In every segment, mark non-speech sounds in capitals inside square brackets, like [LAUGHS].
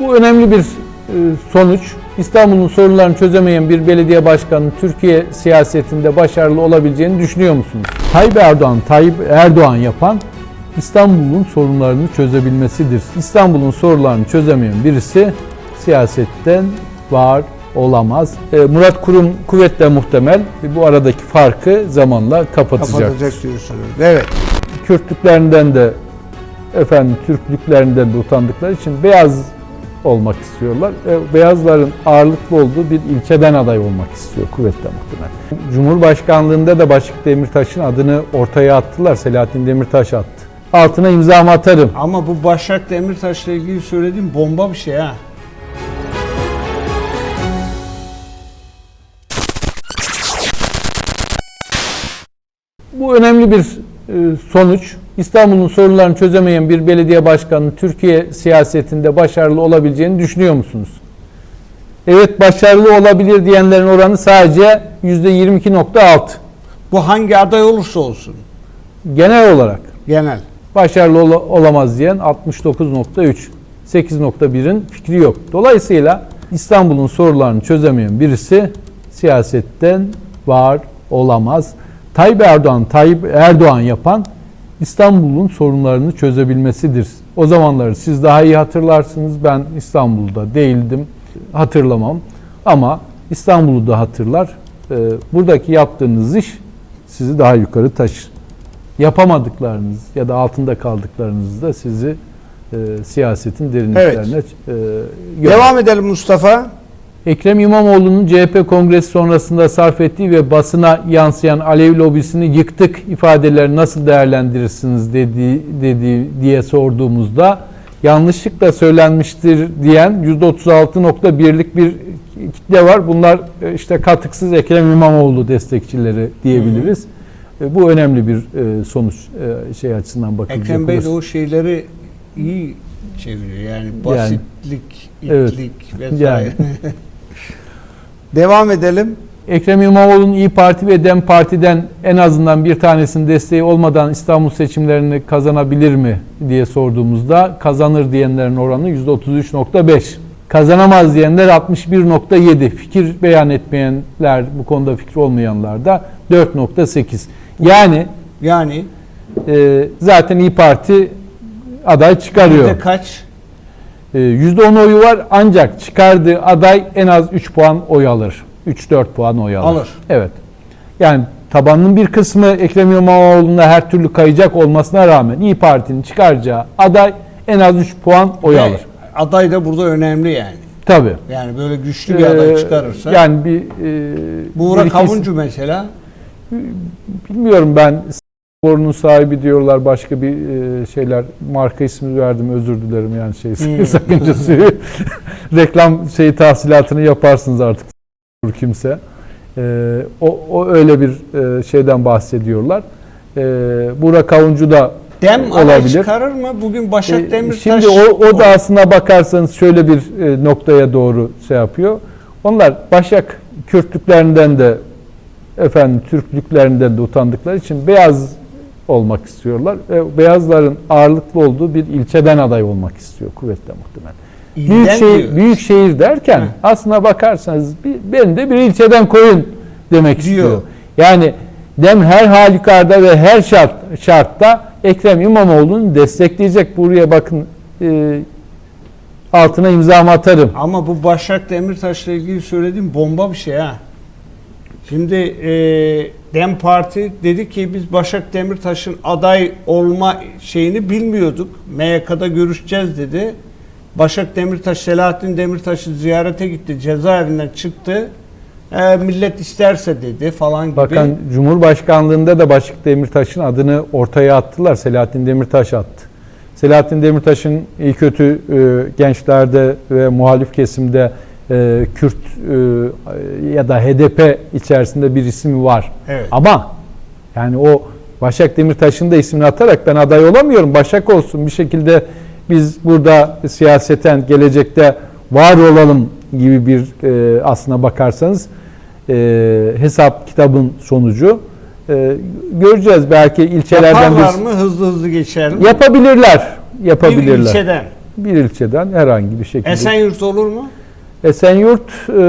Bu önemli bir e, sonuç. İstanbul'un sorunlarını çözemeyen bir belediye başkanının Türkiye siyasetinde başarılı olabileceğini düşünüyor musunuz? Tayyip Erdoğan, Tayyip Erdoğan yapan İstanbul'un sorunlarını çözebilmesidir. İstanbul'un sorunlarını çözemeyen birisi siyasetten var olamaz. E, Murat Kurum kuvvetle muhtemel bu aradaki farkı zamanla kapatacak. Kapatacak diyorsunuz. Evet. Kürtlüklerinden de efendim Türklüklerinden de utandıkları için beyaz olmak istiyorlar. E, beyazların ağırlıklı olduğu bir ilçeden aday olmak istiyor kuvvetle muhtemel. Cumhurbaşkanlığında da Başak Demirtaş'ın adını ortaya attılar. Selahattin Demirtaş attı. Altına imzamı atarım. Ama bu Başak Demirtaş'la ilgili söylediğim bomba bir şey ha. Bu önemli bir e, sonuç. İstanbul'un sorunlarını çözemeyen bir belediye başkanının Türkiye siyasetinde başarılı olabileceğini düşünüyor musunuz? Evet başarılı olabilir diyenlerin oranı sadece %22.6. Bu hangi aday olursa olsun. Genel olarak Genel. başarılı ola- olamaz diyen 69.3. 8.1'in fikri yok. Dolayısıyla İstanbul'un sorunlarını çözemeyen birisi siyasetten var olamaz. Tayyip Erdoğan, Tayyip Erdoğan yapan İstanbul'un sorunlarını çözebilmesidir. O zamanları siz daha iyi hatırlarsınız. Ben İstanbul'da değildim. Hatırlamam. Ama İstanbul'u da hatırlar. Ee, Buradaki yaptığınız iş sizi daha yukarı taşır yapamadıklarınız ya da altında kaldıklarınızda sizi e, siyasetin derinliklerine e, gö- Devam edelim Mustafa. Ekrem İmamoğlu'nun CHP kongresi sonrasında sarf ettiği ve basına yansıyan Alevi lobisini yıktık ifadeleri nasıl değerlendirirsiniz dedi, dedi diye sorduğumuzda yanlışlıkla söylenmiştir diyen %36.1'lik bir kitle var. Bunlar e, işte katıksız Ekrem İmamoğlu destekçileri diyebiliriz. E, Bu önemli bir e, sonuç şey açısından bakılacak Ekrem Bey de o şeyleri iyi çeviriyor. Yani basitlik, Evet. itlik vesaire. Yani. [LAUGHS] Devam edelim. Ekrem İmamoğlu'nun İyi Parti ve DEM Parti'den en azından bir tanesinin desteği olmadan İstanbul seçimlerini kazanabilir mi diye sorduğumuzda kazanır diyenlerin oranı %33.5. Kazanamaz diyenler 61.7. Fikir beyan etmeyenler, bu konuda fikri olmayanlar da 4.8. Yani Yani e, zaten İyi Parti aday çıkarıyor. yüzde kaç? Ee, %10 oyu var ancak çıkardığı aday en az 3 puan oy alır. 3-4 puan oy alır. Alır. Evet. Yani tabanın bir kısmı Ekrem İmamoğlu'na her türlü kayacak olmasına rağmen İyi Parti'nin çıkaracağı aday en az 3 puan oy alır. Aday da burada önemli yani. Tabii. Yani böyle güçlü bir aday Ee, çıkarırsa. Yani bir e, Buğra bir Kavuncu mesela. bilmiyorum ben sporunun sahibi diyorlar başka bir e, şeyler marka ismi verdim özür dilerim yani şey Hmm. [LAUGHS] sakıncası [LAUGHS] reklam şeyi tahsilatını yaparsınız artık kimse E, o, o öyle bir e, şeyden bahsediyorlar e, Burak Kavuncu da Dem aday olabilir. çıkarır mı? Bugün Başak E, Demirtaş. Şimdi o, o da aslında bakarsanız şöyle bir e, noktaya doğru şey yapıyor. Onlar Başak Kürtlüklerinden de efendim Türklüklerinden de utandıkları için beyaz olmak istiyorlar. Ve beyazların ağırlıklı olduğu bir ilçeden aday olmak istiyor kuvvetle muhtemelen. İlden Büyük şehir, büyük şehir derken Heh. aslına bakarsanız bir, beni de bir ilçeden koyun demek Diyor. istiyor. Yani dem her halükarda ve her şart şartta Ekrem İmamoğlu'nu destekleyecek. Buraya bakın e, altına imzamı atarım. Ama bu Başak Demirtaş'la ilgili söylediğim bomba bir şey ha. Şimdi e, Dem Parti dedi ki biz Başak Demirtaş'ın aday olma şeyini bilmiyorduk. MYK'da görüşeceğiz dedi. Başak Demirtaş, Selahattin Demirtaş'ı ziyarete gitti. Cezaevinden çıktı. E, millet isterse dedi falan gibi. Bakın Cumhurbaşkanlığında da Başak Demirtaş'ın adını ortaya attılar. Selahattin Demirtaş attı. Selahattin Demirtaş'ın iyi kötü e, gençlerde ve muhalif kesimde e, Kürt e, ya da HDP içerisinde bir ismi var. Evet. Ama yani o Başak Demirtaş'ın da ismini atarak ben aday olamıyorum. Başak olsun bir şekilde biz burada siyaseten gelecekte var olalım gibi bir e, aslına bakarsanız e, hesap kitabın sonucu. E, göreceğiz belki ilçelerden Yaparlar biz mı hızlı hızlı geçer mi? yapabilirler. Bir Yapabilirler. ilçeden. bir ilçeden herhangi bir şekilde. Esenyurt olur mu? Esenyurt e,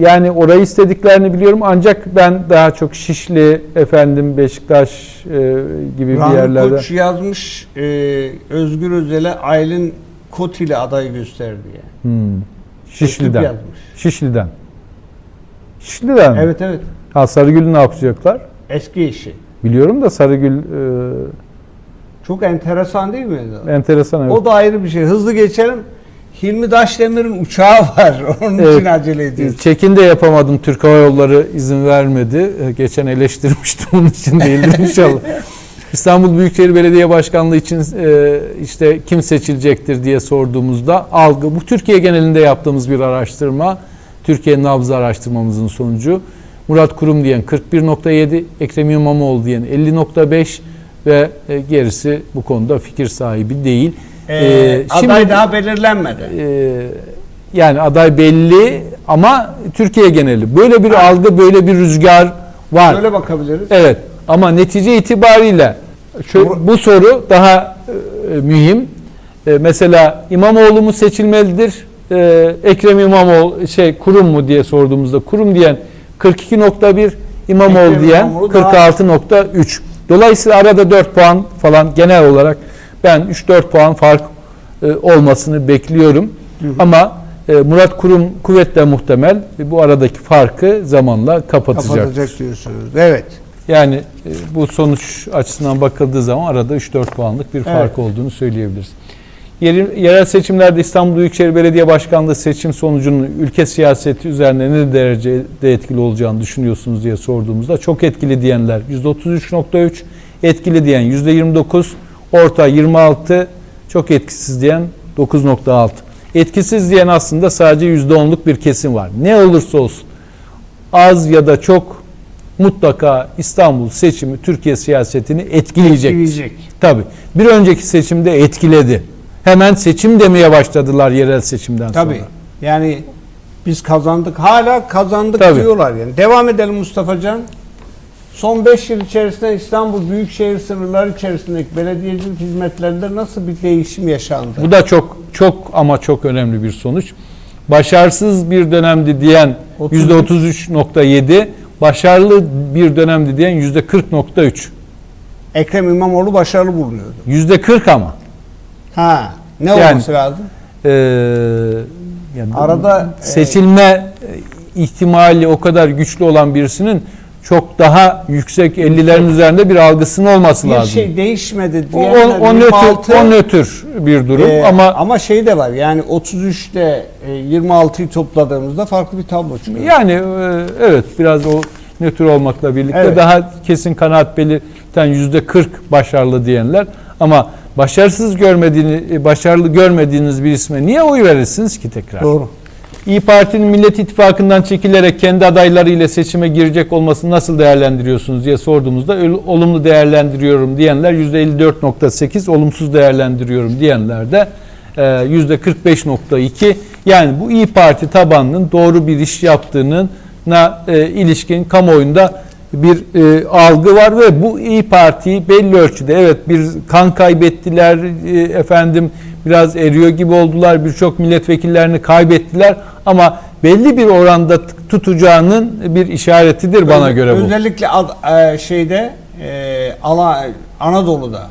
yani orayı istediklerini biliyorum ancak ben daha çok Şişli, efendim Beşiktaş e, gibi bir Rahmi yerlerde. Koç yazmış e, Özgür Özel'e Aylin Kotil'i aday gösterdi yani. Hmm. Şişli'den. yazmış. Şişli'den. Şişli'den mi? Evet evet. Ha Sarıgül ne yapacaklar? Eski eşi. Biliyorum da Sarıgül Çok enteresan değil mi? e, enteresan evet. O da ayrı bir şey. Hızlı geçelim. Hilmi Daşdemir'in uçağı [LAUGHS] var. Onun Evet. için acele ediyoruz. Çekin de yapamadım. Türk Hava Yolları izin vermedi. E, Geçen eleştirmiştim onun için değildir inşallah. [LAUGHS] İstanbul Büyükşehir Belediye Başkanlığı için e, işte kim seçilecektir diye sorduğumuzda algı bu Türkiye genelinde yaptığımız bir araştırma. Türkiye nabzı araştırmamızın sonucu. Murat Kurum diyen 41.7, Ekrem İmamoğlu diyen 50.5 ve e, gerisi bu konuda fikir sahibi değil. Ee, E, aday daha belirlenmedi. e, yani aday belli ama Türkiye geneli. Böyle bir algı, böyle bir rüzgar var. Şöyle bakabiliriz. Evet ama netice itibariyle şu, bu soru daha e, mühim. E, mesela İmamoğlu mu seçilmelidir? E, Ekrem İmamoğlu şey kurum mu diye sorduğumuzda kurum diyen 42.1 İmamoğlu Ekrem diyen İmamoğlu daha- 46.3. Dolayısıyla arada 4 puan falan genel olarak ben 3-4 puan fark e, olmasını bekliyorum. Ama e, Murat Kurum kuvvetle muhtemel e, bu aradaki farkı zamanla kapatacak. Kapatacak diyorsunuz. Evet. Yani e, bu sonuç açısından bakıldığı zaman arada 3-4 puanlık bir fark Evet. olduğunu söyleyebiliriz. Yeri- Yerel seçimlerde İstanbul Büyükşehir Belediye Başkanlığı seçim sonucunun ülke siyaseti üzerine ne derecede etkili olacağını düşünüyorsunuz diye sorduğumuzda çok etkili diyenler %33.3, etkili diyen %29, orta 26, çok etkisiz diyen 9.6. Etkisiz diyen aslında sadece %10'luk bir kesim var. Ne olursa olsun az ya da çok mutlaka İstanbul seçimi Türkiye siyasetini etkileyecek. Etkileyecek. Tabii. Bir önceki seçimde etkiledi. Hemen seçim demeye başladılar yerel seçimden Tabii. sonra. Yani biz kazandık. Hala kazandık Tabii. diyorlar yani. Devam edelim Mustafa Can. Son 5 yıl içerisinde İstanbul Büyükşehir sınırları içerisindeki belediyecilik hizmetlerinde nasıl bir değişim yaşandı? Bu da çok çok ama çok önemli bir sonuç. Başarısız bir dönemdi diyen Otuz- %33.7, başarılı bir dönemdi diyen %40.3. Ekrem İmamoğlu başarılı bulunuyordu. %40 ama. Ha. Ne Yani- olması lazım? Ee, yani Arada, e, seçilme ihtimali o kadar güçlü olan birisinin çok daha yüksek 50'lerin üzerinde bir algısının olması Bir lazım. şey değişmedi o, diyenler o, o, nötr, 26 o nötr bir durum Ee, ama ama şey de var yani 33'te e, 26'yı topladığımızda farklı bir tablo çıkıyor. yani e, evet biraz o nötr olmakla birlikte Evet. daha kesin kanaat belirten yüzde 40 başarılı diyenler ama başarısız görmediğini e, başarılı görmediğiniz bir isme niye oy verirsiniz ki tekrar? Doğru. İyi Parti'nin Millet İttifakı'ndan çekilerek kendi adayları ile seçime girecek olmasını nasıl değerlendiriyorsunuz diye sorduğumuzda "Ol- olumlu değerlendiriyorum diyenler %54.8, olumsuz değerlendiriyorum diyenler de e, %45.2. Yani bu İyi Parti tabanının doğru bir iş yaptığının e, ilişkin kamuoyunda bir e, algı var ve bu İyi Parti'yi belli ölçüde evet bir kan kaybettiler e, efendim biraz eriyor gibi oldular birçok milletvekillerini kaybettiler ama belli bir oranda tutacağının bir işaretidir bana Öz- göre bu. Özellikle ad- e, şeyde e, ala, Anadolu'da.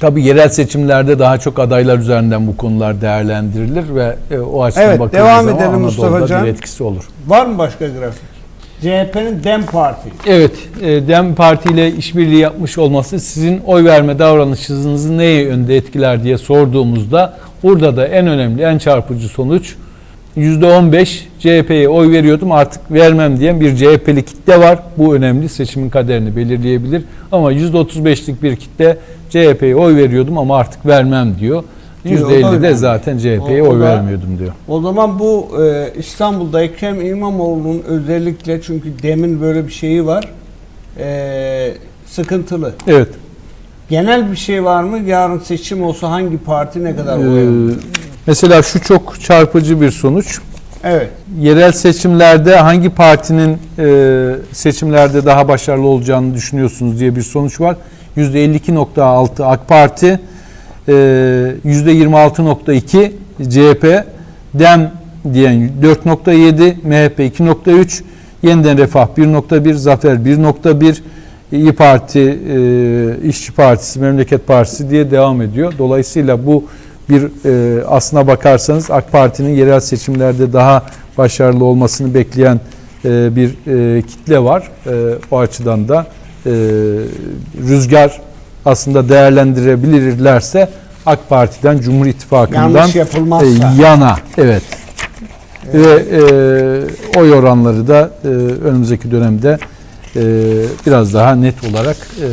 Tabii yerel seçimlerde daha çok adaylar üzerinden bu konular değerlendirilir ve e, o açıdan Evet, bakıldığı zaman edelim Mustafa Anadolu'da Can. bir etkisi olur. Var mı başka grafik? CHP'nin Dem Parti. Evet, e, DEM Parti ile işbirliği yapmış olması sizin oy verme davranışınızı neye yönde etkiler diye sorduğumuzda burada da en önemli, en çarpıcı sonuç %15 CHP'ye oy veriyordum artık vermem diyen bir CHP'li kitle var. Bu önemli seçimin kaderini belirleyebilir. Ama %35'lik bir kitle CHP'ye oy veriyordum ama artık vermem diyor. Diyor, o da %50 de zaten CHP'ye oy da- vermiyordum diyor. O zaman bu e, İstanbul'da Ekrem İmamoğlu'nun özellikle çünkü demin böyle bir şeyi var. E, sıkıntılı. Evet. Genel bir şey var mı? Yarın seçim olsa hangi parti ne kadar oy alır? Ee, mesela şu çok çarpıcı bir sonuç. Evet. yerel seçimlerde hangi partinin e, seçimlerde daha başarılı olacağını düşünüyorsunuz diye bir sonuç var. %52.6 AK Parti, %26.2 CHP, DEM diyen 4.7, MHP 2.3, Yeniden Refah 1.1, Zafer 1.1, İyi Parti, e, İşçi Partisi, Memleket Partisi diye devam ediyor. Dolayısıyla bu bir e, aslına bakarsanız AK Parti'nin yerel seçimlerde daha başarılı olmasını bekleyen e, bir kitle var. O açıdan da rüzgar aslında değerlendirebilirlerse AK Parti'den Cumhur İttifakı'ndan e, yana. Evet. Ve e, oy oranları da e, önümüzdeki dönemde e, biraz daha net olarak e,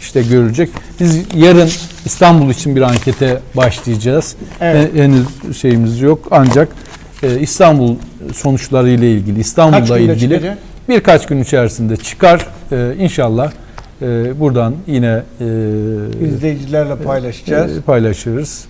işte görülecek. Biz yarın İstanbul için bir ankete başlayacağız. Evet. E, henüz şeyimiz yok ancak e, İstanbul sonuçları ile ilgili, İstanbul'la ilgili çıkacak? birkaç gün içerisinde çıkar. E, inşallah buradan yine e, İzleyicilerle paylaşacağız. e, paylaşırız.